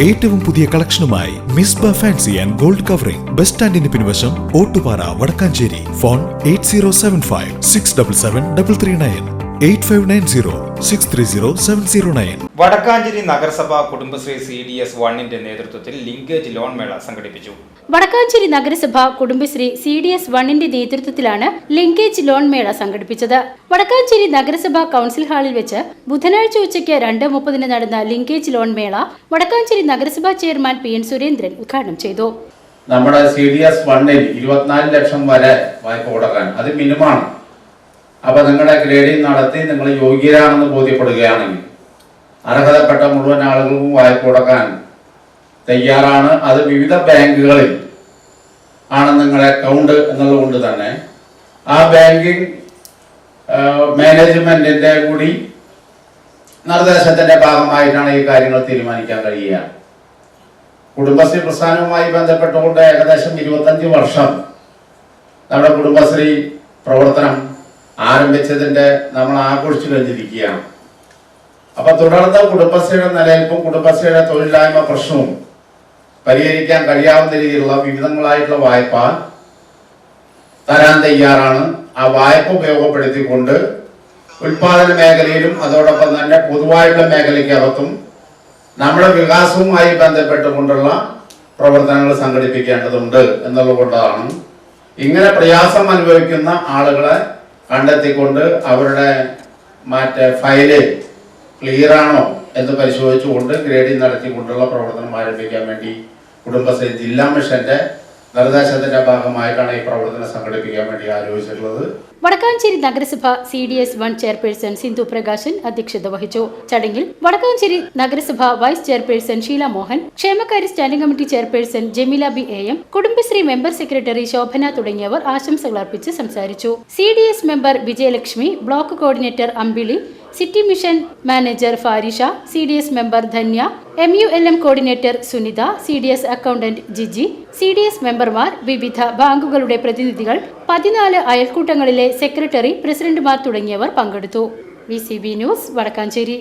ഏറ്റവും പുതിയ കളക്ഷനുമായി Misba fancy and gold covering. Bus സ്റ്റാൻഡിന് പിൻവശം Ottupara Vadakkanchery. Phone eight zero seven five six double seven double three nine. Eight five nine zero six three zero seven zero nine Vadakkanchery നഗരസഭ Kudumbashree C D S വണ്ണിന്റെ നേതൃത്വത്തിൽ linkage loan മേള സംഘടിപ്പിച്ചു. വടക്കാഞ്ചേരി നഗരസഭ Kudumbashree C D S വണ്ണിന്റെ നേതൃത്വത്തിലാണ് linkage loan മേള സംഘടിപ്പിച്ചത്. വടക്കാഞ്ചേരി നഗരസഭ കൗൺസിൽ ഹാളിൽ വെച്ച് ബുധനാഴ്ച ഉച്ചയ്ക്ക് രണ്ട് മുപ്പതിന് നടന്ന ലിങ്കേജ് ലോൺ മേള വടക്കാഞ്ചേരി നഗരസഭാ ചെയർമാൻ പി എൻ സുരേന്ദ്രൻ ഉദ്ഘാടനം ചെയ്തു. നമ്മുടെ സി ഡി എസ് വണ്ണിൽ ഇരുപത്തിനാല് ലക്ഷം വരെ വായ്പ കൊടുക്കാൻ അത് മിനിമമാണ് അപ്പൊ നിങ്ങളുടെ ഗ്രേഡിംഗ് നടത്തി നിങ്ങൾ യോഗ്യരാണെന്ന് ബോധ്യപ്പെടുകയാണെങ്കിൽ അർഹതപ്പെട്ട മുഴുവൻ ആളുകൾക്കും വായ്പ കൊടുക്കാൻ തയ്യാറാണ്. അത് വിവിധ ബാങ്കുകളിൽ ആണ് നിങ്ങളുടെ അക്കൗണ്ട് എന്നുള്ളത് കൊണ്ട് തന്നെ. ആ ബാങ്കിങ് മാനേജ്മെന്റിന്റെ കൂടി നിർദ്ദേശത്തിന്റെ ഭാഗമായിട്ടാണ് ഈ കാര്യങ്ങൾ തീരുമാനിക്കാൻ കഴിയുക. കുടുംബശ്രീ പ്രസ്ഥാനവുമായി ബന്ധപ്പെട്ടുകൊണ്ട് ഏകദേശം ഇരുപത്തഞ്ച് വർഷം നമ്മുടെ കുടുംബശ്രീ പ്രവർത്തനം ആരംഭിച്ചതിന്റെ നമ്മൾ ആഘോഷിച്ചു കഴിഞ്ഞിരിക്കുകയാണ്. അപ്പൊ തുടർന്ന് കുടുംബശ്രീയുടെ നിലനിൽപ്പും കുടുംബശ്രീയുടെ തൊഴിലില്ലായ്മ പ്രശ്നവും പരിഹരിക്കാൻ കഴിയാവുന്ന രീതിയിലുള്ള വിവിധങ്ങളായിട്ടുള്ള വായ്പ തരാൻ തയ്യാറാണ്. ആ വായ്പ ഉപയോഗപ്പെടുത്തിക്കൊണ്ട് ഉൽപാദന മേഖലയിലും അതോടൊപ്പം തന്നെ പൊതുവായിട്ടുള്ള മേഖലയ്ക്കകത്തും നമ്മുടെ വികാസവുമായി ബന്ധപ്പെട്ടുകൊണ്ടുള്ള പ്രവർത്തനങ്ങൾ സംഘടിപ്പിക്കേണ്ടതുണ്ട് എന്നുള്ളതുകൊണ്ടാണ് ഇങ്ങനെ പ്രയാസം അനുഭവിക്കുന്ന ആളുകളെ കണ്ടെത്തിക്കൊണ്ട് അവരുടെ മറ്റേ ഫയൽ ക്ലിയറാണോ എന്ന് പരിശോധിച്ചുകൊണ്ട് ഗ്രേഡിംഗ് നടത്തിക്കൊണ്ടുള്ള പ്രവർത്തനം ആരംഭിക്കാൻ വേണ്ടി കുടുംബശ്രീ ജില്ലാ മിഷന്റെ നിർദ്ദേശത്തിന്റെ ഭാഗമായിട്ടാണ് ഈ പ്രവർത്തനം സംഘടിപ്പിക്കാൻ വേണ്ടി ആലോചിച്ചിട്ടുള്ളത്. വടക്കാഞ്ചേരി നഗരസഭ C D S one chairperson Sindhu Prakashan അധ്യക്ഷത വഹിച്ചു. ചടങ്ങിൽ വടക്കാഞ്ചേരി നഗരസഭ വൈസ് ചെയർപേഴ്സൺ ഷീല മോഹൻ ക്ഷേമകാര്യ standing committee chairperson Jameela B A M Kudumbashree member secretary Shobhana തുടങ്ങിയവർ ആശംസകൾ അർപ്പിച്ച് സംസാരിച്ചു. C D S member Vijayalakshmi block coordinator Ambili city mission manager Farisha C D S member Dhanya M U L M coordinator Sunitha C D S accountant Jiji C D S മെമ്പർമാർ വിവിധ ബാങ്കുകളുടെ പ്രതിനിധികൾ പതിനാല് അയൽക്കൂട്ടങ്ങളിലെ secretary പ്രസിഡന്റുമാർ തുടങ്ങിയവർ പങ്കെടുത്തു. V C B news Vadakkanchery.